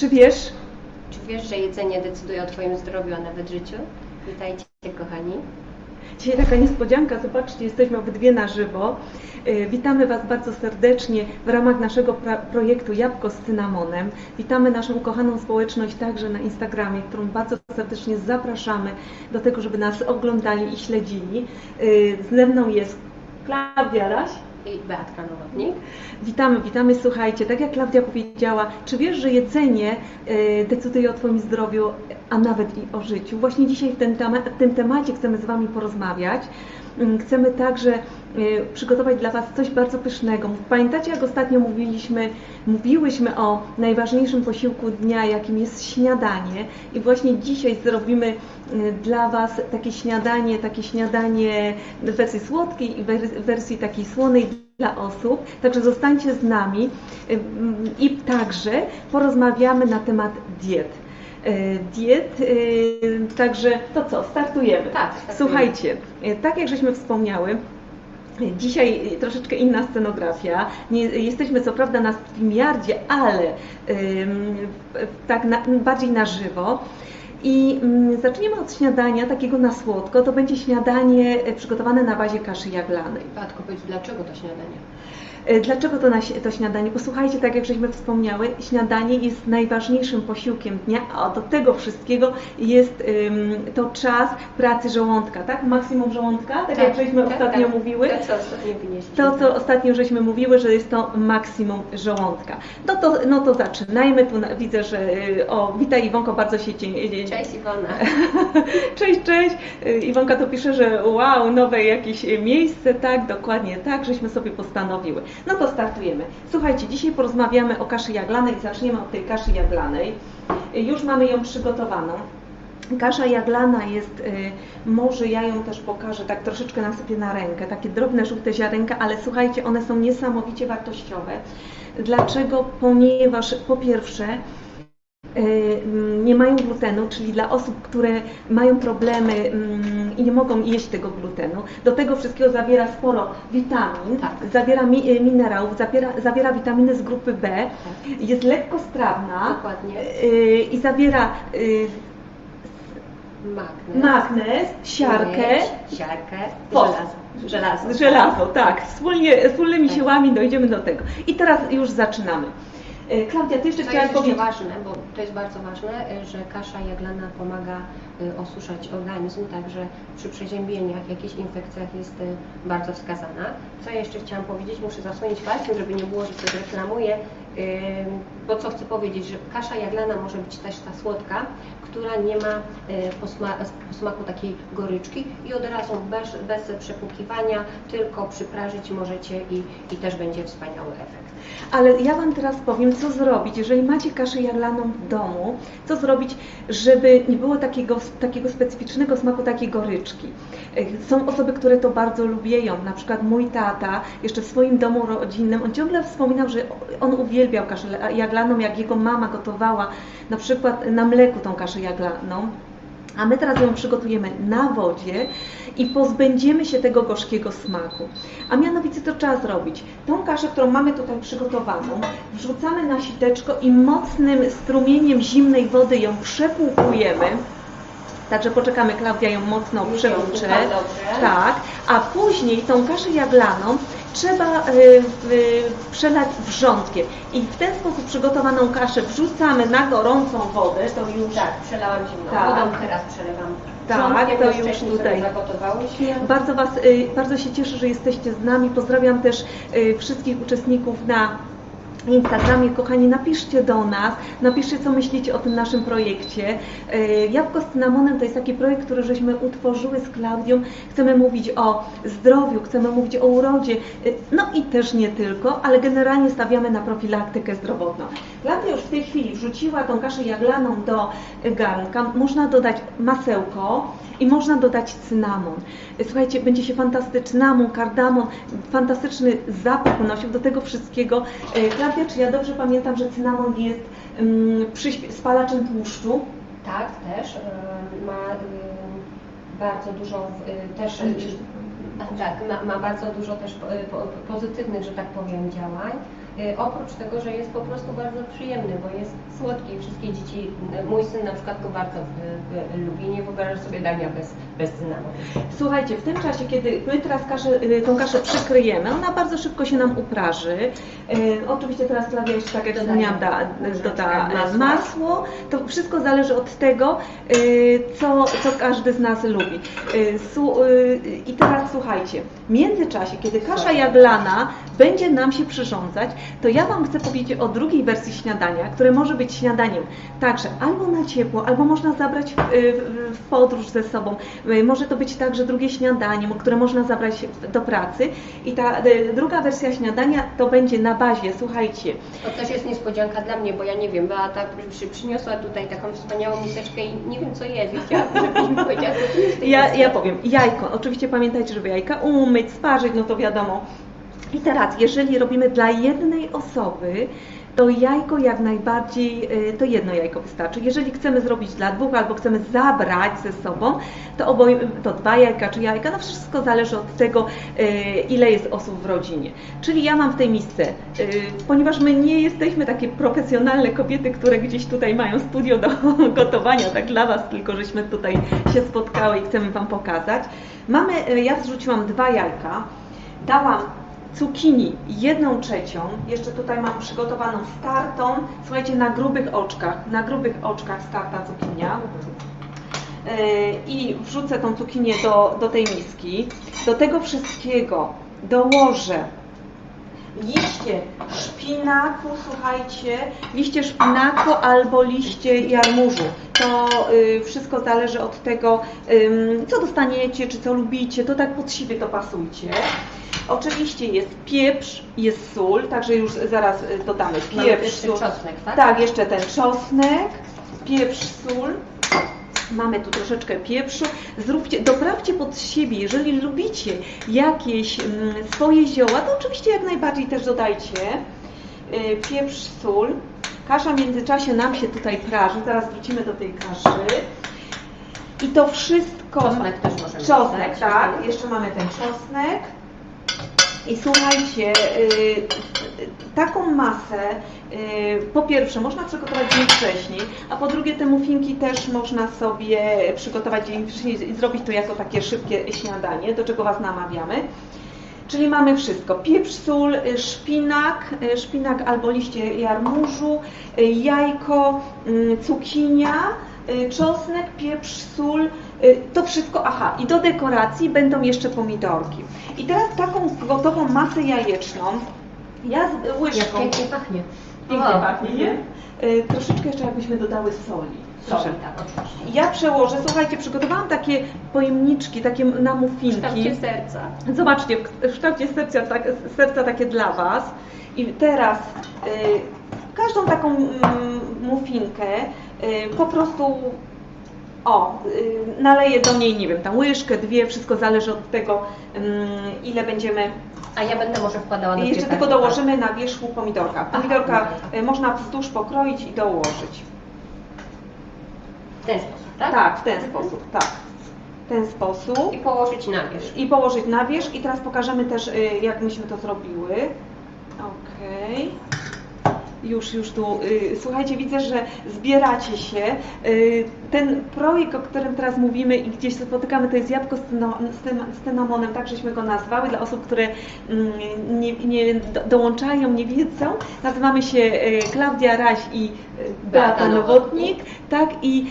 Czy wiesz, Czy wiesz, że jedzenie decyduje o Twoim zdrowiu, a nawet życiu? Witajcie, kochani. Dzisiaj taka niespodzianka, zobaczcie, jesteśmy obydwie na żywo. Y, Witamy Was bardzo serdecznie w ramach naszego projektu Jabłko z cynamonem. Witamy naszą ukochaną społeczność także na Instagramie, którą bardzo serdecznie zapraszamy do tego, żeby nas oglądali i śledzili. Y, Ze mną jest Klaudia Raś. I Beatka Nowotnik. Witamy, witamy. Słuchajcie, tak jak Klaudia powiedziała, czy wiesz, że jedzenie y, decyduje o Twoim zdrowiu, a nawet i o życiu? Właśnie dzisiaj w, tym temacie chcemy z Wami porozmawiać. Ym, Chcemy także y, przygotować dla Was coś bardzo pysznego. Pamiętacie, jak ostatnio mówiliśmy, mówiłyśmy o najważniejszym posiłku dnia, jakim jest śniadanie. I właśnie dzisiaj zrobimy y, dla Was takie śniadanie, takie śniadanie w wersji słodkiej i wersji takiej słonej dla osób. Także zostańcie z nami Ym, i także porozmawiamy na temat diet. Y, Diet, y, także to co, startujemy. Tak, startujemy. Słuchajcie, y, tak jak żeśmy wspomniały, Dzisiaj troszeczkę inna scenografia. Nie, jesteśmy co prawda na StreamYardzie, ale ym, tak na, bardziej na żywo. I ym, zaczniemy od śniadania takiego na słodko. To będzie śniadanie przygotowane na bazie kaszy jaglanej. Beatko, powiedz, dlaczego to śniadanie? Y, Dlaczego to, na, to śniadanie? Posłuchajcie, tak jak żeśmy wspomniały, śniadanie jest najważniejszym posiłkiem dnia, a do tego wszystkiego jest ym, to czas pracy żołądka, tak? Maksimum żołądka, tak, jak żeśmy ostatnio mówiły. To, co ostatnio wynieśliśmy. To, co ostatnio żeśmy mówiły, że jest to maksimum żołądka. No to, no to zaczynajmy. Tu na, widzę, że y, o, witaj Iwonko, bardzo się cie, Cześć Iwona. Cześć, cześć. Iwonka to pisze, że wow, nowe jakieś miejsce, tak, dokładnie tak, żeśmy sobie postanowiły. No to startujemy. Słuchajcie, dzisiaj porozmawiamy o kaszy jaglanej, zaczniemy od tej kaszy jaglanej. Już mamy ją przygotowaną. Kasza jaglana jest, y, może ja ją też pokażę, tak troszeczkę nasypię na rękę, takie drobne żółte ziarenka, ale słuchajcie, one są niesamowicie wartościowe. Dlaczego? Ponieważ po pierwsze y, nie mają glutenu, czyli dla osób, które mają problemy mm, i nie mogą jeść tego glutenu. Do tego wszystkiego zawiera sporo witamin, Tak. zawiera mi, y, minerałów, zawiera, zawiera witaminy z grupy B, jest lekko strawna Dokładnie. y, i zawiera y, Magnez. magnez, siarkę, miedź, siarkę, żelazo. Żelazo. żelazo, tak. Wspólnie, wspólnymi siłami dojdziemy do tego. I teraz już zaczynamy. Y, Klaudia, Ty jeszcze To chciałaś jest jeszcze powiedzieć. ważne, bo to jest bardzo ważne, że kasza jaglana pomaga y, osuszać organizm, także przy przeziębieniach, jakichś infekcjach jest y, bardzo wskazana. Co ja jeszcze chciałam powiedzieć, muszę zasłonić palcem, żeby nie było, że coś reklamuję, bo co chcę powiedzieć, że kasza jaglana może być też ta słodka, która nie ma posma- posmaku takiej goryczki i od razu bez, bez przepłukiwania, tylko przyprażyć możecie i, i też będzie wspaniały efekt. Ale ja Wam teraz powiem, co zrobić, jeżeli macie kaszę jaglaną w domu, co zrobić, żeby nie było takiego, takiego specyficznego smaku, takiej goryczki. Są osoby, które to bardzo lubią, na przykład mój tata, jeszcze w swoim domu rodzinnym, on ciągle wspominał, że on uwielbiał kaszę jaglaną, jak jego mama gotowała na przykład na mleku tą kaszę jaglaną. A my teraz ją przygotujemy na wodzie i pozbędziemy się tego gorzkiego smaku. A mianowicie to trzeba zrobić. Tą kaszę, którą mamy tutaj przygotowaną, wrzucamy na siteczko i mocnym strumieniem zimnej wody ją przepłukujemy. Także poczekamy, Klaudia ją mocno dobrze. Tak, a później tą kaszę jaglaną trzeba y, y, przelać wrzątkiem. I w ten sposób przygotowaną kaszę wrzucamy na gorącą wodę, to już Tak, przelałam zimną Tak. wodą, teraz przelewam Tak, to już tutaj. Bardzo Was, y, bardzo się cieszę, że jesteście z nami. Pozdrawiam też wszystkich uczestników na Instagramie. Kochani, napiszcie do nas, napiszcie, co myślicie o tym naszym projekcie. Y, Jabłko z cynamonem to jest taki projekt, który żeśmy utworzyły z Klaudią. Chcemy mówić o zdrowiu, chcemy mówić o urodzie, y, no i też nie tylko, ale generalnie stawiamy na profilaktykę zdrowotną. Klaudia już w tej chwili wrzuciła tą kaszę jaglaną do garnka. Można dodać masełko i można dodać cynamon. Słuchajcie, będzie się fantastyczny cynamon, kardamon, fantastyczny zapach unosił do tego wszystkiego. E, Klaudia, czy ja dobrze pamiętam, że cynamon jest um, spalaczem tłuszczu? Tak, też. y, Ma y, bardzo dużo y, też. Tak, ma, ma bardzo dużo też po- pozytywnych, że tak powiem, działań. Y, oprócz tego, że jest po prostu bardzo przyjemny, bo jest słodki i wszystkie dzieci, y, mój syn na przykład go bardzo y, y, lubi, nie wyobrażasz sobie dania bez, bez cynamonu. Słuchajcie, w tym czasie, kiedy my teraz kaszę, tą kaszę przykryjemy, ona bardzo szybko się nam upraży. Y, Oczywiście teraz Klaudia jeszcze, tak jak wspomniałam, da, doda masła. masło. To wszystko zależy od tego, co, co każdy z nas lubi. Y, su- y, I teraz słuchajcie, w międzyczasie, kiedy kasza jaglana będzie nam się przyrządzać, to ja Wam chcę powiedzieć o drugiej wersji śniadania, które może być śniadaniem także albo na ciepło, albo można zabrać w, w, w podróż ze sobą. Y, Może to być także drugie śniadanie, które można zabrać do pracy. I ta y, druga wersja śniadania to będzie na bazie, słuchajcie, To też jest niespodzianka dla mnie, bo ja nie wiem, Beata przy, przyniosła tutaj taką wspaniałą miseczkę i nie wiem co jest i chciałabym, żebyś mi powiedziała, co tu jest w tej Ja, ja powiem, jajko. Oczywiście pamiętajcie, żeby jajka umyć, sparzyć, no to wiadomo. I teraz, jeżeli robimy dla jednej osoby, to jajko jak najbardziej, y, to jedno jajko wystarczy. Jeżeli chcemy zrobić dla dwóch albo chcemy zabrać ze sobą, to, oboj, to dwa jajka czy jajka, no wszystko zależy od tego, y, ile jest osób w rodzinie. Czyli ja mam w tej misce, y, ponieważ my nie jesteśmy takie profesjonalne kobiety, które gdzieś tutaj mają studio do gotowania, tak dla Was, tylko żeśmy tutaj się spotkały i chcemy Wam pokazać. Mamy, ja zrzuciłam dwa jajka, dałam cukinii jedną trzecią, jeszcze tutaj mam przygotowaną startą, słuchajcie, na grubych oczkach, na grubych oczkach starta cukinia. Yy, I wrzucę tą cukinię do, do tej miski. Do tego wszystkiego dołożę liście szpinaku, słuchajcie, liście szpinaku albo liście jarmużu. To y, wszystko zależy od tego, ym, co dostaniecie, czy co lubicie, to tak pod siebie to pasujcie. Oczywiście jest pieprz, jest sól, także już zaraz y, dodamy pieprz, sól. czosnek, tak? Tak, jeszcze ten czosnek, pieprz, sól. Mamy tu troszeczkę pieprzu. Zróbcie, doprawcie pod siebie. Jeżeli lubicie jakieś mm, swoje zioła, to oczywiście jak najbardziej też dodajcie. Y, Pieprz, sól. Kasza w międzyczasie nam się tutaj praży. Zaraz wrócimy do tej kaszy. I to wszystko. Czosnek też możemy Czosnek, dodać. tak. Jeszcze mamy ten czosnek. I słuchajcie, y, taką masę y, po pierwsze można przygotować dzień wcześniej, a po drugie te muffinki też można sobie przygotować dzień wcześniej i zrobić to jako takie szybkie śniadanie, do czego Was namawiamy. Czyli mamy wszystko, pieprz, sól, y, szpinak, szpinak albo liście jarmużu, jajko, cukinia, czosnek, pieprz, sól, to wszystko, aha, i do dekoracji będą jeszcze pomidorki. I teraz taką gotową masę jajeczną, ja z Jak łyżką, pięknie pachnie. pięknie O. pachnie, nie? Y, Troszeczkę jeszcze jakbyśmy dodały soli. Soli, Proszę. tak, oczywiście. Ja przełożę, słuchajcie, przygotowałam takie pojemniczki, takie na W muffinki. kształcie serca. Zobaczcie, w- w kształcie serca, tak, serca takie dla Was. I teraz y, każdą taką mm, muffinkę y, po prostu o, y, naleję do niej, nie wiem, tam łyżkę, dwie, wszystko zależy od tego, ile będziemy. A ja będę może wkładała na I jeszcze tylko piekarnika. dołożymy na wierzchu pomidorka. Pomidorka Aha. y, można wzdłuż pokroić i dołożyć. W ten sposób, tak? Tak, w ten sposób, tak. W ten sposób. I położyć na wierzch. i położyć na wierzch i teraz pokażemy też y, jak myśmy to zrobiły. Okej. Już, już tu. y, Słuchajcie, widzę, że zbieracie się. Y, Ten projekt, o którym teraz mówimy i gdzieś spotykamy, to jest jabłko z cyna- z cyna- z cynamonem, tak żeśmy go nazwały. Dla osób, które mm, nie, nie do- dołączają, nie wiedzą. Nazywamy się y, Klaudia Raś i Beata Nowotnik. Tak i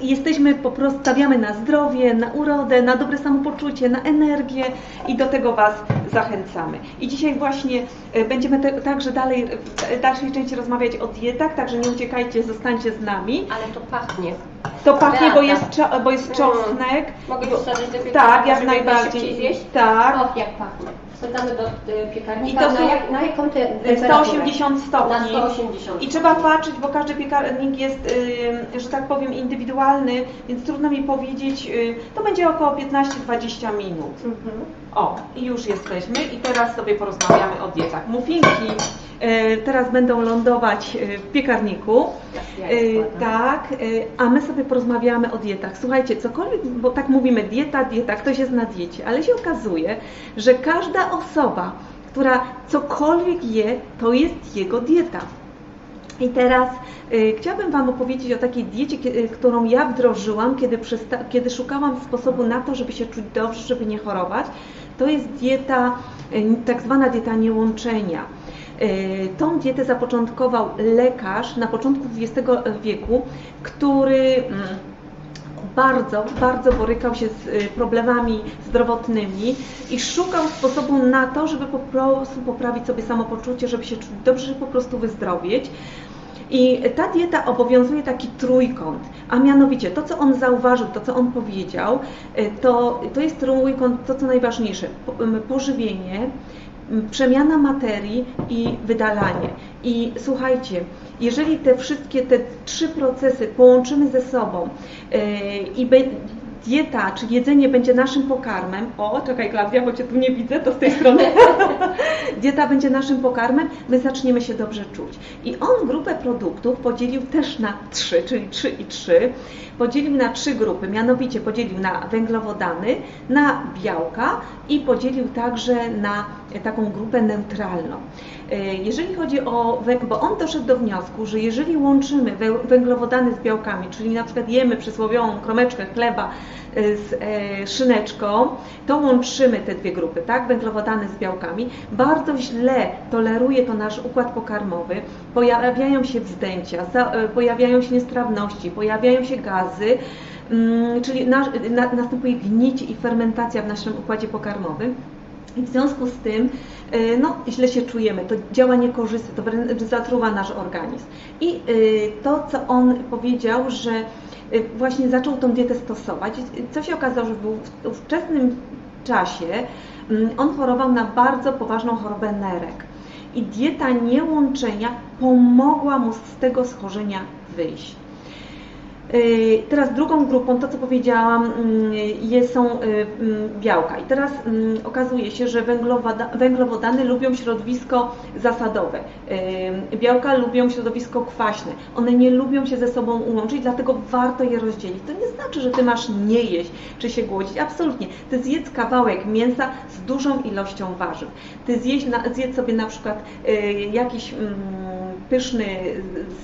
jesteśmy po prostu, stawiamy na zdrowie, na urodę, na dobre samopoczucie, na energię i do tego Was zachęcamy. I dzisiaj właśnie e, będziemy te, także dalej, w dalszej części rozmawiać o dietach, także nie uciekajcie, zostańcie z nami. Ale to pachnie. To pachnie, bo jest, czo- bo jest Mm. czosnek. Mogę Bo- wsadzić do piekarnika, Tak, jak najbardziej. Tak. Och, jak pachnie. Wsadzamy do piekarnika. I to na, są- jak, na jaką te, temperaturę? 180 stopni. Na 180. I trzeba patrzeć, bo każdy piekarnik jest, y, że tak powiem, indywidualny, więc trudno mi powiedzieć, y, to będzie około 15-20 minut. Mhm. O, i już jesteśmy i teraz sobie porozmawiamy o dietach. Muffinki y, teraz będą lądować w piekarniku. Ja tak, a my sobie porozmawiamy o dietach. Słuchajcie, cokolwiek, bo tak mówimy dieta, dieta, ktoś jest na diecie, ale się okazuje, że każda osoba która cokolwiek je, to jest jego dieta. I teraz y, chciałabym Wam opowiedzieć o takiej diecie, y, którą ja wdrożyłam, kiedy, kiedy szukałam sposobu na to, żeby się czuć dobrze, żeby nie chorować. To jest dieta, y, tak zwana dieta niełączenia. Y, Tą dietę zapoczątkował lekarz na początku XX wieku, który mm, bardzo, bardzo borykał się z y, problemami zdrowotnymi i szukał sposobu na to, żeby po prostu poprawić sobie samopoczucie, żeby się czuć dobrze, żeby po prostu wyzdrowieć. I ta dieta obowiązuje taki trójkąt, a mianowicie to, co on zauważył, to, co on powiedział, y, to, to jest trójkąt, to co najważniejsze, m, pożywienie, przemiana materii i wydalanie. I słuchajcie, jeżeli te wszystkie te trzy procesy połączymy ze sobą yy, i dieta czy jedzenie będzie naszym pokarmem, o czekaj Klaudia, bo Cię tu nie widzę, to z tej strony, dieta będzie naszym pokarmem, my zaczniemy się dobrze czuć. I on grupę produktów podzielił też na trzy, czyli trzy i trzy, podzielił na trzy grupy, mianowicie podzielił na węglowodany, na białka i podzielił także na taką grupę neutralną. E, Jeżeli chodzi o, bo on doszedł do wniosku, że jeżeli łączymy wę- węglowodany z białkami, czyli na przykład jemy przysłowiową kromeczkę chleba z e, szyneczką, to łączymy te dwie grupy, tak, węglowodany z białkami, bardzo źle toleruje to nasz układ pokarmowy, pojawiają się wzdęcia, e, pojawiają się niestrawności, pojawiają się gazy, mm, czyli na, na, następuje gnicie i fermentacja w naszym układzie pokarmowym. I w związku z tym y, no, źle się czujemy, to działa niekorzystnie, to wręcz zatruwa nasz organizm. I y, to, co on powiedział, że y, właśnie zaczął tą dietę stosować, co się okazało, że był w ówczesnym czasie mm, on chorował na bardzo poważną chorobę nerek. I dieta niełączenia pomogła mu z tego schorzenia wyjść. Yy, Teraz drugą grupą, to co powiedziałam, mm, jest, są y, mm, białka. I teraz mm, okazuje się, że węglowodany lubią środowisko zasadowe. Yy, Białka lubią środowisko kwaśne. One nie lubią się ze sobą łączyć, dlatego warto je rozdzielić. To nie znaczy, że ty masz nie jeść czy się głodzić. Absolutnie. Ty zjedz kawałek mięsa z dużą ilością warzyw. Ty na, zjedz sobie na przykład jakiś mm, pyszny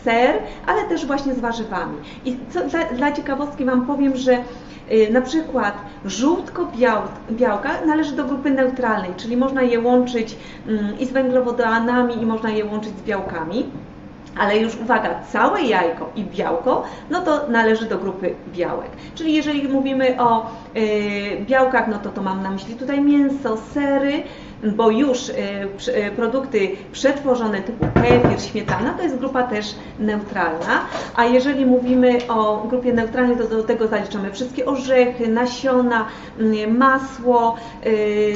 ser, ale też właśnie z warzywami. I co, dla, dla ciekawostki Wam powiem, że y, na przykład żółtko biał, białka należy do grupy neutralnej, czyli można je łączyć mm, i z węglowodanami, i można je łączyć z białkami. Ale już uwaga, całe jajko i białko, no to należy do grupy białek. Czyli jeżeli mówimy o y, białkach, no to to mam na myśli tutaj mięso, sery, bo już y, y, produkty przetworzone typu kefir, śmietana, to jest grupa też neutralna. A jeżeli mówimy o grupie neutralnej, to do tego zaliczamy wszystkie orzechy, nasiona, y, masło, y,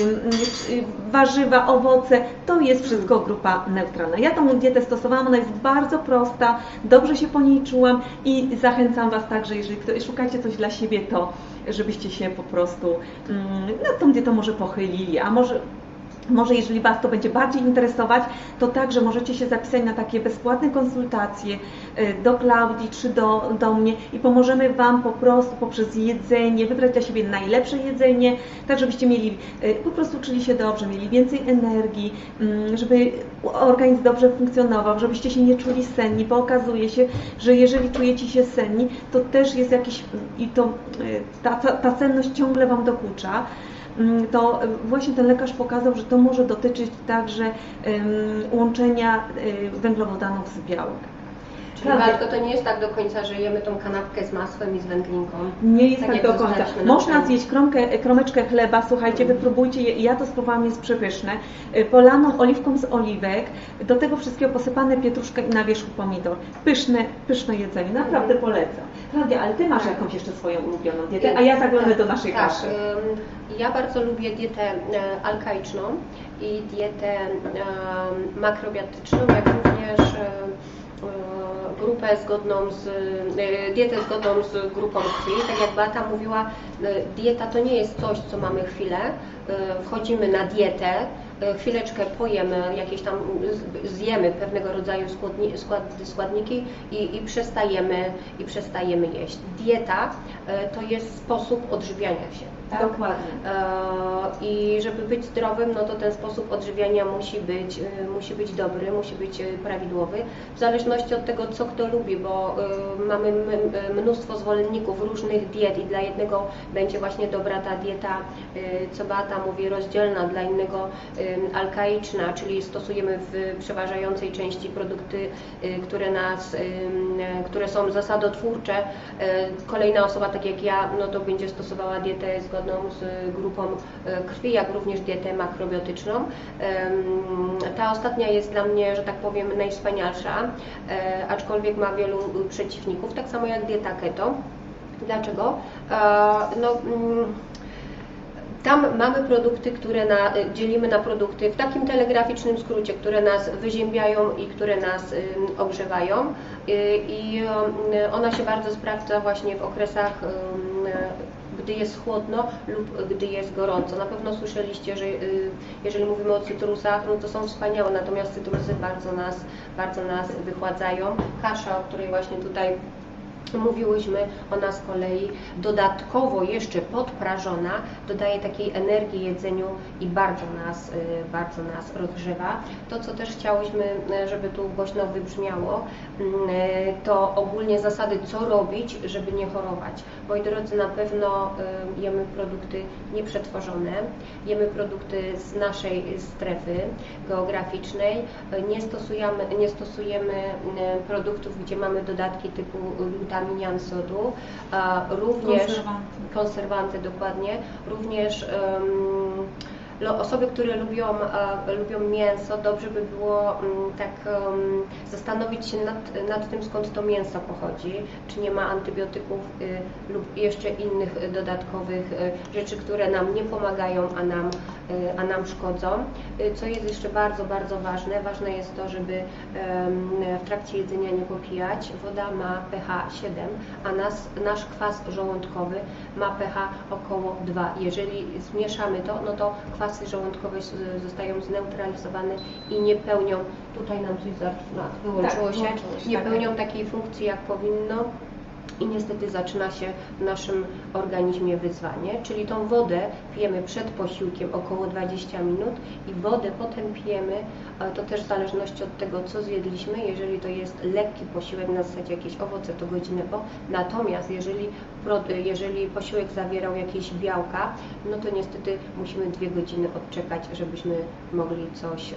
warzywa, owoce. To jest wszystko grupa neutralna. Ja tą dietę stosowałam, ona jest bardzo prosta, dobrze się po niej czułam i zachęcam Was także, jeżeli szukacie coś dla siebie, to żebyście się po prostu mm, nad tą dietą może pochylili, a może może jeżeli Was to będzie bardziej interesować, to także możecie się zapisać na takie bezpłatne konsultacje y, do Klaudii czy do, do mnie i pomożemy Wam po prostu poprzez jedzenie, wybrać dla siebie najlepsze jedzenie, tak żebyście mieli, y, po prostu czuli się dobrze, mieli więcej energii, mm, żeby organizm dobrze funkcjonował, żebyście się nie czuli senni, bo okazuje się, że jeżeli czujecie się senni, to też jest jakiś, i to y, ta, ta, senność ciągle Wam dokucza, Mm, to właśnie ten lekarz pokazał, że to może dotyczyć także łączenia y, węglowodanów z białek. Czyli Prawda. To nie jest tak do końca, że jemy tą kanapkę z masłem i z wędlinką. Nie jest Tak tak, do końca. Można zjeść kromkę, kromeczkę chleba, słuchajcie, wypróbujcie je. Ja to spróbowałam, jest przepyszne. Y, Polaną oliwką z oliwek, do tego wszystkiego posypane pietruszkę i na wierzchu pomidor. Pyszne, pyszne jedzenie, naprawdę polecam. Klaudia, ale Ty masz jakąś jeszcze swoją ulubioną dietę, a ja zaglądnę do naszej tak, kaszy. Ja bardzo lubię dietę e, alkaiczną i dietę em, makrobiotyczną, jak również e, grupę zgodną z, e, dietę zgodną z grupą krwi. Tak jak Beata mówiła, e, dieta to nie jest coś, co mamy chwilę. E, Wchodzimy na dietę, chwileczkę pojemy, jakieś tam zjemy pewnego rodzaju składni, skład, składniki i, i, przestajemy, i przestajemy jeść. Dieta e, to jest sposób odżywiania się. tak? Dokładnie. E, I żeby być zdrowym, no to ten sposób odżywiania musi być, musi być dobry, musi być prawidłowy, w zależności od tego, co kto lubi, bo mamy mnóstwo zwolenników różnych diet i dla jednego będzie właśnie dobra ta dieta, co Beata mówi, rozdzielna, dla innego alkaiczna, czyli stosujemy w przeważającej części produkty, y, które nas, y, y, które są zasadotwórcze. Y, Kolejna osoba, tak jak ja, no to będzie stosowała dietę zgodną z grupą y, krwi, jak również dietę makrobiotyczną. Ta ostatnia jest dla mnie, że tak powiem, najwspanialsza, aczkolwiek ma wielu y, przeciwników, tak samo jak dieta keto. Dlaczego? No, mm, tam mamy produkty, które na, dzielimy na produkty w takim telegraficznym skrócie, które nas wyziębiają i które nas ogrzewają. Y, I ym, ona się bardzo sprawdza właśnie w okresach, gdy jest chłodno lub gdy jest gorąco. Na pewno słyszeliście, że y, jeżeli mówimy o cytrusach, no to są wspaniałe, natomiast cytrusy bardzo nas, bardzo nas wychładzają. Kasza, o której właśnie tutaj Mówiłyśmy, ona z kolei dodatkowo jeszcze podprażona dodaje takiej energii jedzeniu i bardzo nas, y, bardzo nas rozgrzewa. To, co też chciałyśmy, y, żeby tu głośno wybrzmiało, mm, y, to ogólnie zasady, co robić, żeby nie chorować. Moi drodzy, na pewno jemy produkty nieprzetworzone, jemy produkty z naszej strefy geograficznej, nie stosujemy, nie stosujemy produktów, gdzie mamy dodatki typu glutaminian sodu, a również Konserwanty. konserwanty dokładnie, również lo- osoby, które lubią, e, lubią mięso, dobrze by było mm, tak zastanowić się nad, nad tym, skąd to mięso pochodzi, czy nie ma antybiotyków y, lub jeszcze innych y, dodatkowych y, rzeczy, które nam nie pomagają, a nam, a nam szkodzą. Co jest jeszcze bardzo, bardzo ważne, ważne jest to, żeby w trakcie jedzenia nie popijać. Woda ma pH 7, a nas, nasz kwas żołądkowy ma pH około 2. Jeżeli zmieszamy to, no to kwasy żołądkowe zostają zneutralizowane i nie pełnią, tutaj nam coś wyłączyło Tak, się, nie tak. pełnią takiej funkcji jak powinno i niestety zaczyna się w naszym organizmie wyzwanie, czyli tą wodę pijemy przed posiłkiem około 20 minut i wodę potem pijemy, to też w zależności od tego, co zjedliśmy. Jeżeli to jest lekki posiłek, na zasadzie jakieś owoce, to godzinę po. Natomiast jeżeli, jeżeli posiłek zawierał jakieś białka, no to niestety musimy dwie godziny odczekać, żebyśmy mogli coś e,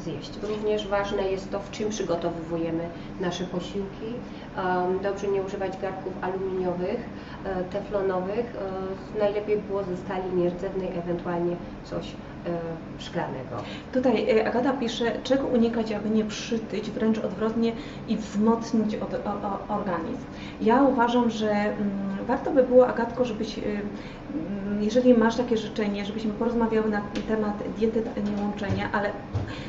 zjeść. Również ważne jest to, w czym przygotowujemy nasze posiłki. Dobrze nie używać garnków aluminiowych, e, teflonowych. E, Najlepiej było ze stali nierdzewnej, ewentualnie coś szklanego. Tutaj y, Agata pisze, czego unikać, aby nie przytyć, wręcz odwrotnie i wzmocnić od, o, o, organizm. Ja uważam, że mm, warto by było, Agatko, żebyś, y, mm, jeżeli masz takie życzenie, żebyśmy porozmawiały na temat diety niełączenia, ale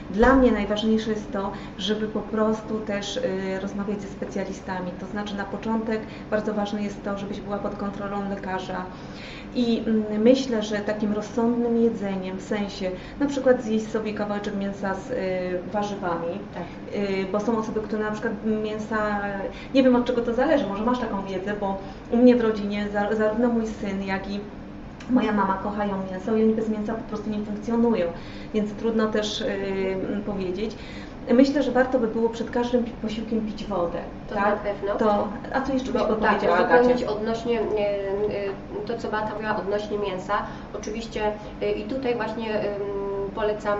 dla mnie najważniejsze jest to, żeby po prostu też y, rozmawiać ze specjalistami. To znaczy na początek bardzo ważne jest to, żebyś była pod kontrolą lekarza. I mm, myślę, że takim rozsądnym jedzeniem, w na przykład zjeść sobie kawałeczek mięsa z y, warzywami, Tak. y, bo są osoby, które na przykład mięsa, nie wiem od czego to zależy, może masz taką wiedzę, bo u mnie w rodzinie za- zarówno mój syn, jak i moja mama kochają mięso i oni bez mięsa po prostu nie funkcjonują, więc trudno też y, powiedzieć. Myślę, że warto by było przed każdym posiłkiem pić wodę. To tak? na pewno. To, a co jeszcze byś Bo, tak, powiedziała, Agacie? odnośnie e, e, to, co Beata mówiła odnośnie mięsa. Oczywiście e, i tutaj właśnie polecam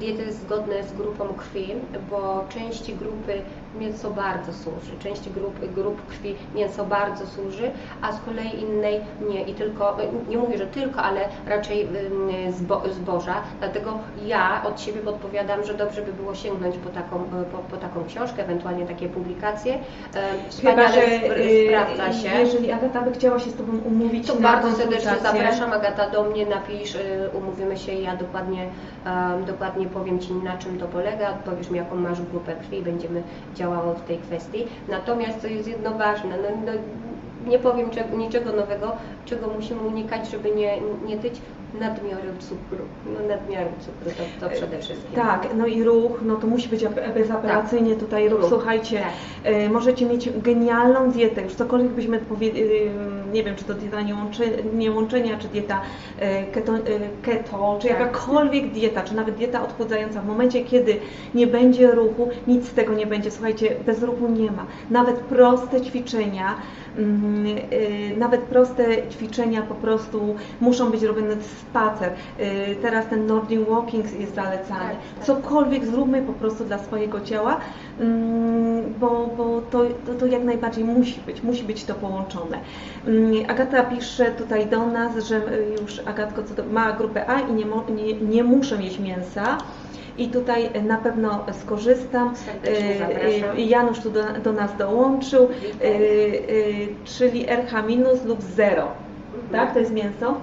diety zgodne z grupą krwi, bo części grupy mięso bardzo służy, części grup, grup krwi mięso bardzo służy, a z kolei innej nie. I tylko, e, nie mówię, że tylko, ale raczej em, zbo, zboża. Dlatego ja od siebie podpowiadam, że dobrze by było sięgnąć po taką, po, po taką książkę, ewentualnie takie publikacje. E, Chyba, Wspaniale że spr- y, sprawdza się. jeżeli Agata by chciała się z Tobą umówić To bardzo serdecznie zapraszam, Agata, do mnie napisz, y, umówimy się i ja dokładnie, dokładnie powiem Ci na czym to polega, powiesz mi jaką masz grupę krwi i będziemy działały w tej kwestii. Natomiast co jest jedno ważne, no, no, nie powiem czego, niczego nowego, czego musimy unikać, żeby nie, nie tyć nadmiaru cukru. No nadmiaru cukru to, to przede wszystkim. Tak, no i ruch, no to musi być ap- bezapelacyjnie tutaj ruch. Ruch, Słuchajcie, tak. y, możecie mieć genialną dietę, już cokolwiek byśmy y, nie wiem, czy to dieta niełącze, niełączenia, czy dieta e, keto, e, keto, czy Tak. jakakolwiek dieta, czy nawet dieta odchudzająca, w momencie, kiedy nie będzie ruchu, nic z tego nie będzie. Słuchajcie, bez ruchu nie ma. Nawet proste ćwiczenia, mm, y, nawet proste ćwiczenia po prostu muszą być robione spacer. Teraz ten Nordic Walking jest zalecany. Tak, tak. Cokolwiek zróbmy po prostu dla swojego ciała, mm, bo, bo to, to, to jak najbardziej musi być, musi być to połączone. Agata pisze tutaj do nas, że y, już Agatko co do, ma grupę A i nie, mo- nie, nie muszę jeść mięsa. I tutaj na pewno skorzystam. Y, y, Janusz tu do, do nas dołączył, czyli RH minus lub zero. Tak, to jest mięso?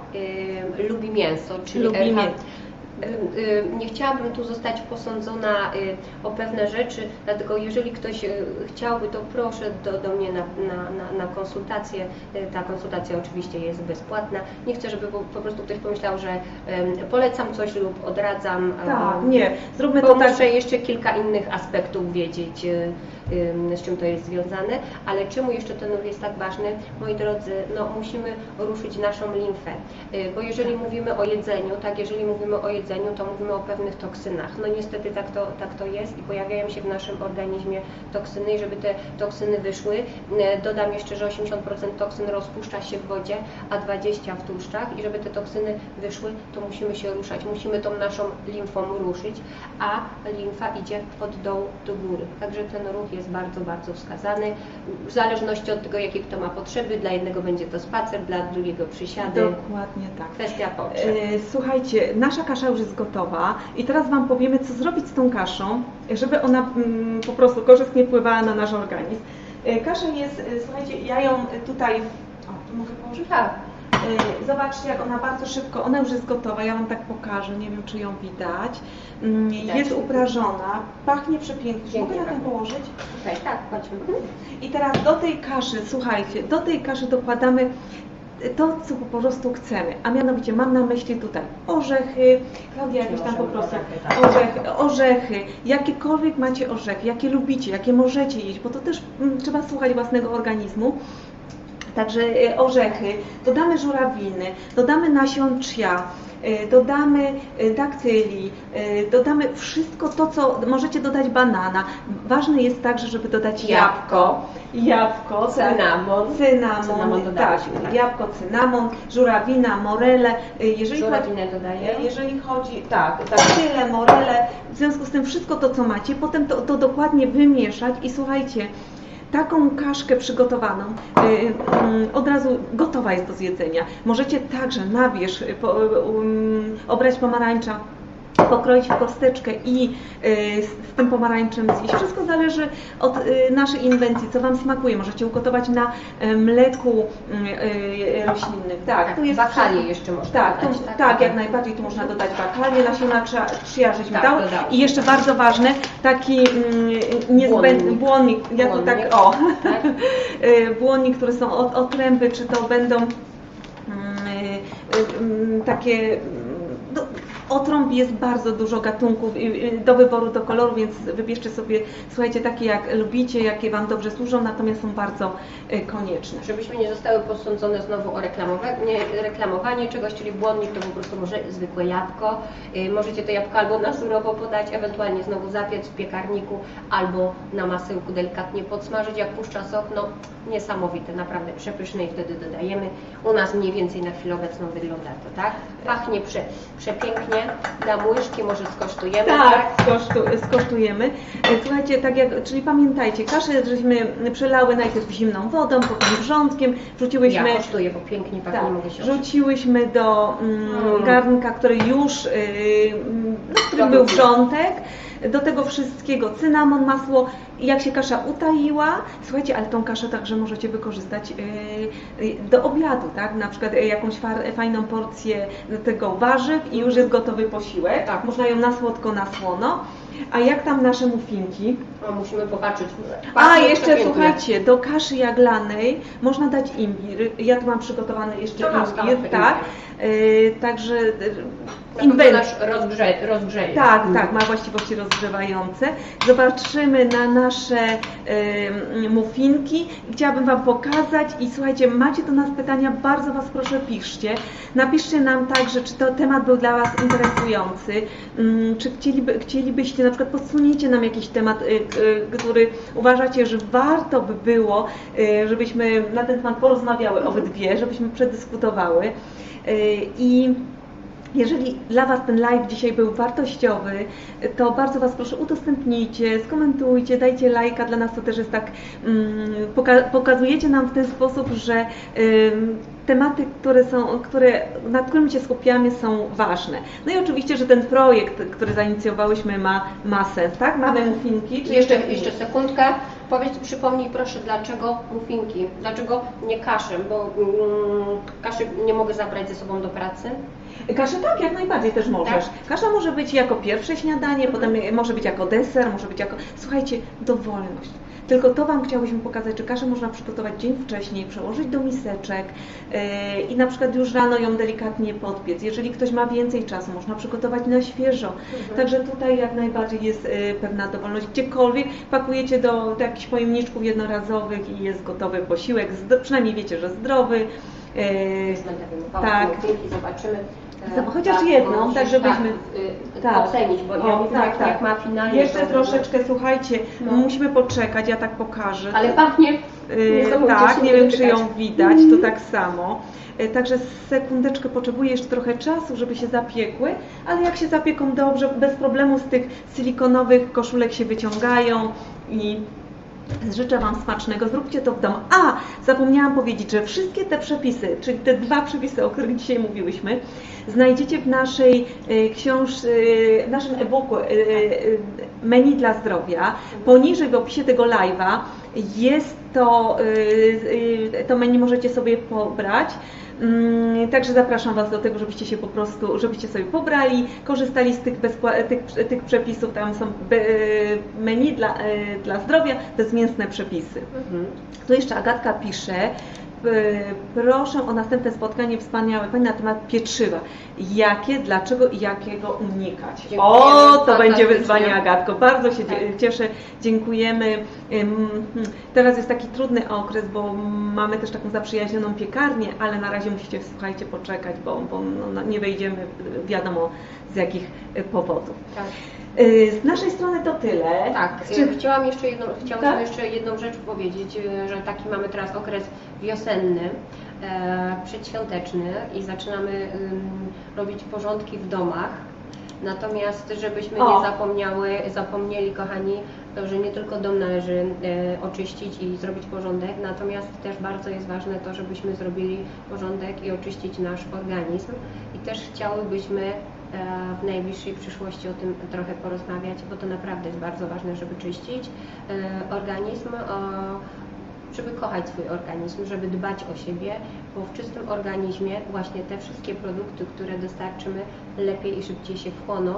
lubi mięso, czyli Lubi RH. mięso. Y, Nie chciałabym tu zostać posądzona y, o pewne rzeczy, dlatego jeżeli ktoś y, chciałby, to proszę do, do mnie na, na, na, konsultację. Ta konsultacja oczywiście jest bezpłatna. Nie chcę, żeby po, prostu ktoś pomyślał, że polecam coś lub odradzam. Tak, nie. Zróbmy to tak. muszę jeszcze kilka innych aspektów wiedzieć, z czym to jest związane, ale czemu jeszcze ten ruch jest tak ważny? Moi drodzy, no musimy ruszyć naszą limfę, Y, bo jeżeli mówimy o jedzeniu, tak, jeżeli mówimy o jedzeniu, to mówimy o pewnych toksynach. No niestety tak to, tak to jest i pojawiają się w naszym organizmie toksyny i żeby te toksyny wyszły, y, dodam jeszcze, że 80% toksyn rozpuszcza się w wodzie, a 20% w tłuszczach i żeby te toksyny wyszły, to musimy się ruszać, musimy tą naszą limfą ruszyć, a limfa idzie od dołu do góry. Także ten ruch jest bardzo, bardzo wskazany. W zależności od tego, jakie kto ma potrzeby, dla jednego będzie to spacer, dla drugiego przysiady. Dokładnie tak. Kwestia potrzeb. E, Słuchajcie, nasza kasza już jest gotowa i teraz Wam powiemy, co zrobić z tą kaszą, żeby ona mm, po prostu korzystnie wpływała na nasz organizm. E, Kasza jest, e, słuchajcie, ja ją tutaj, o, tu mogę położyć? Tak. E, Zobaczcie, jak ona bardzo szybko, ona już jest gotowa, ja Wam tak pokażę, nie wiem, czy ją widać. Mm, Widać. Jest uprażona, pachnie przepięknie. Mogę na tym położyć? Tutaj, tak, chodźmy. I teraz do tej kaszy, słuchajcie, do tej kaszy dokładamy to, co po prostu chcemy, a mianowicie mam na myśli tutaj orzechy, Klaudia jakieś tam po prostu, tak. orzechy, orzechy, jakiekolwiek macie orzechy, jakie lubicie, jakie możecie jeść, bo to też mm, trzeba słuchać własnego organizmu. Także e, orzechy, dodamy żurawiny, dodamy nasion chia, e, dodamy e, daktyli, dodamy wszystko to, co możecie dodać banana. Ważne jest także, żeby dodać jabłko, jabłko, tak. Cynamon. Cynamon, Cynamon tak, tak. jabłko, cynamon, żurawina, morele. Jeżeli Żurawinę dodaję. jeżeli chodzi, tak, daktyle, morele, w związku z tym wszystko to, co macie, potem to, to dokładnie wymieszać i słuchajcie, taką kaszkę przygotowaną, y, mm, od razu gotowa jest do zjedzenia. Możecie także na wierzch y, um, obrać pomarańcza, pokroić w kosteczkę i y, z, tym pomarańczem zjeść. Wszystko zależy od y, naszej inwencji, co Wam smakuje. Możecie ugotować na y, mleku roślinnym. Tak, Tak, tu jest wszystko- jeszcze można tak, dodać, tu, tak? tak, jak najbardziej tu można dodać bakalię, nasiona żeśmy Tak, dały. I jeszcze bardzo ważne, taki mm, niezbędny Błonnik. błonnik, Błonnik, tak, o, tak. Błonnik, które są od, otręby, czy to będą mm, takie otrąb jest bardzo dużo gatunków do wyboru, do koloru, więc wybierzcie sobie, słuchajcie, takie jak lubicie, jakie Wam dobrze służą, natomiast są bardzo y, konieczne. Żebyśmy nie zostały posądzone znowu o reklamowanie, reklamowanie czegoś, czyli błonnik to po prostu może zwykłe jabłko. Y, Możecie to jabłko albo na surowo podać, ewentualnie znowu zapiec w piekarniku, albo na masełku delikatnie podsmażyć. Jak puszcza sok, no niesamowite, naprawdę przepyszne i wtedy dodajemy. U nas mniej więcej na chwilę obecną wygląda to, tak? Pachnie prze, przepięknie. Dam łyżki, może skosztujemy, Tak, skosztu, skosztujemy. Słuchajcie, tak jak, czyli pamiętajcie, kaszę żeśmy przelały najpierw zimną wodą, potem wrzątkiem, wrzuciłyśmy... Ja kosztuję, bo pięknie pachnie, Tak, mogę się rzuciłyśmy do mm, Mm. garnka, który już, yy, no, Do był wrzątek, do tego wszystkiego cynamon, masło jak się kasza utaiła, słuchajcie, ale tą kaszę także możecie wykorzystać yy, yy, do obiadu, tak, na przykład yy, jakąś fajną porcję tego warzyw i już jest gotowy posiłek, Tak. można ją na słodko, na słono. A jak tam nasze muffinki? O, musimy popatrzeć. A, jeszcze przepięknie. słuchajcie, do kaszy jaglanej można dać imbir. Ja tu mam przygotowany jeszcze Czekawka, imbir, taki tak. Yy, także yy, Na pewno nasz rozgrze, rozgrzeje. Tak, tak, ma właściwości rozgrzewające. Zobaczymy na nasze y, muffinki. Chciałabym Wam pokazać i słuchajcie, macie do nas pytania, bardzo Was proszę piszcie. Napiszcie nam także, czy to temat był dla Was interesujący, mm, czy chcieliby, chcielibyście, na przykład podsunięcie nam jakiś temat, y, y, który uważacie, że warto by było, y, żebyśmy na ten temat porozmawiały obydwie, żebyśmy przedyskutowały. I jeżeli dla Was ten live dzisiaj był wartościowy, to bardzo Was proszę udostępnijcie, skomentujcie, dajcie lajka. Dla nas to też jest tak, mm, poka pokazujecie nam w ten sposób, że tematy, które są, które, nad którymi się skupiamy są ważne. No i oczywiście, że ten projekt, który zainicjowałyśmy ma, ma sens, tak? Mamy muffinki, czy Jeszcze, jeszcze sekundkę. Powiedz, przypomnij proszę, dlaczego muffinki? Dlaczego nie kaszę? Bo mm, kaszy nie mogę zabrać ze sobą do pracy. Kaszę tak, jak najbardziej też możesz. Tak? Kasza może być jako pierwsze śniadanie, potem może być jako deser, może być jako... Słuchajcie, dowolność. Tylko to Wam chciałyśmy pokazać, że kaszę można przygotować dzień wcześniej, przełożyć do miseczek yy, i na przykład już rano ją delikatnie podpiec. Jeżeli ktoś ma więcej czasu, można przygotować na świeżo. Także tutaj jak najbardziej jest yy, pewna dowolność. Gdziekolwiek pakujecie do, do jakichś pojemniczków jednorazowych i jest gotowy posiłek, przynajmniej wiecie, że zdrowy. Yy, tak. muffinki, zobaczymy. E, Chociaż tak, jedną, tak żebyśmy- y, tak. ocenić, bo ja O, wiem, tak, tak. jak ma finalnie. Jeszcze troszeczkę, słuchajcie, No. musimy poczekać, ja tak pokażę. Ale pachnie. Yy, nie tak, nie wiem czy ją widać, to tak samo. Yy, Także sekundeczkę potrzebuję jeszcze trochę czasu, żeby się zapiekły, ale jak się zapieką dobrze, bez problemu z tych silikonowych koszulek się wyciągają i Życzę Wam smacznego, zróbcie to w domu. A, zapomniałam powiedzieć, że wszystkie te przepisy, czyli te dwa przepisy, o których dzisiaj mówiłyśmy, znajdziecie w naszej y, książ, y, w naszym e-booku y, menu dla zdrowia. Poniżej w opisie tego live'a jest to, to menu możecie sobie pobrać. Mm, Także zapraszam Was do tego, żebyście się po prostu, żebyście sobie pobrali, korzystali z tych, tych, tych przepisów. Tam są be- menu dla, e, dla zdrowia, bezmięsne przepisy. Mhm. Tu jeszcze Agatka pisze, proszę o następne spotkanie wspaniałe Pani na temat pieczywa. Jakie, dlaczego i jakiego unikać? O, to będzie wyzwanie Agatko. Bardzo się Tak. cieszę, dziękujemy. Hmm, Teraz jest taki trudny okres, bo mamy też taką zaprzyjaźnioną piekarnię, ale na razie musicie, słuchajcie, poczekać, bo, bo no, no, nie wejdziemy wiadomo z jakich y, powodów. Tak. Y, Z naszej strony to tyle. Tak, y, chciałam jeszcze jedną, chciałam Tak? jeszcze jedną rzecz powiedzieć, y, że taki mamy teraz okres wiosenny, e, przedświąteczny i zaczynamy robić porządki w domach. Natomiast żebyśmy O. nie zapomniały, zapomnieli kochani, że nie tylko dom należy e, oczyścić i zrobić porządek, natomiast też bardzo jest ważne to, żebyśmy zrobili porządek i oczyścić nasz organizm. I też chciałybyśmy w najbliższej przyszłości o tym trochę porozmawiać, bo to naprawdę jest bardzo ważne, żeby czyścić e, organizm, żeby kochać swój organizm, żeby dbać o siebie, bo w czystym organizmie właśnie te wszystkie produkty, które dostarczymy, lepiej i szybciej się wchłoną,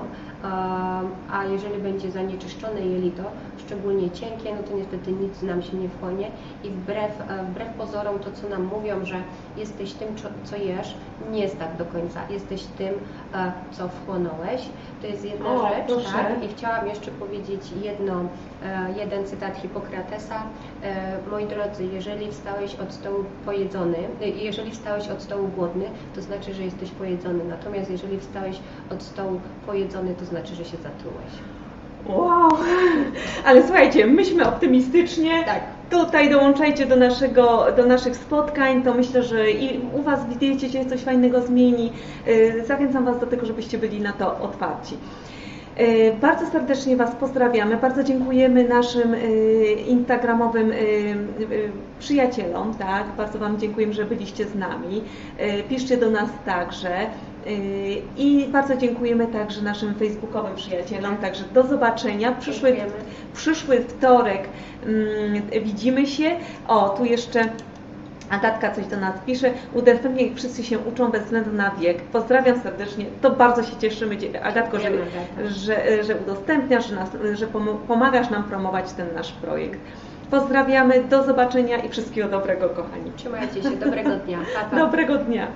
a- jeżeli będzie zanieczyszczone jelito, szczególnie cienkie, no to niestety nic nam się nie wchłonie i wbrew, wbrew pozorom to, co nam mówią, że jesteś tym, co, jesz, nie jest tak do końca. Jesteś tym, e, co wchłonąłeś. To jest jedna O, rzecz, proszę. tak? I chciałam jeszcze powiedzieć jedno, e, jeden cytat Hipokratesa. E, Moi drodzy, jeżeli wstałeś od stołu pojedzony, jeżeli wstałeś od stołu głodny, to znaczy, że jesteś pojedzony. Natomiast jeżeli wstałeś od stołu pojedzony, to znaczy, że się zatrułeś. Wow! Ale słuchajcie, myślmy optymistycznie. Tak. Tutaj dołączajcie do, naszego, do naszych spotkań, to myślę, że i u Was widzicie się coś fajnego zmieni. Yy, Zachęcam Was do tego, żebyście byli na to otwarci. Yy, Bardzo serdecznie Was pozdrawiamy, bardzo dziękujemy naszym yy, instagramowym yy, przyjacielom, tak? Bardzo Wam dziękujemy, że byliście z nami. Piszcie do nas także. I bardzo dziękujemy także naszym facebookowym przyjacielom, także do zobaczenia. Przyszły, Dziękujemy. przyszły wtorek mm, widzimy się. O, tu jeszcze Agatka coś do nas pisze, udostępnię, wszyscy się uczą bez względu na wiek. Pozdrawiam serdecznie, to bardzo się cieszymy, Agatko, że, że, że udostępniasz, że nas, że pomagasz nam promować ten nasz projekt. Pozdrawiamy, do zobaczenia i wszystkiego dobrego, kochani. Trzymajcie się, dobrego dnia. Pa, pa. Dobrego dnia.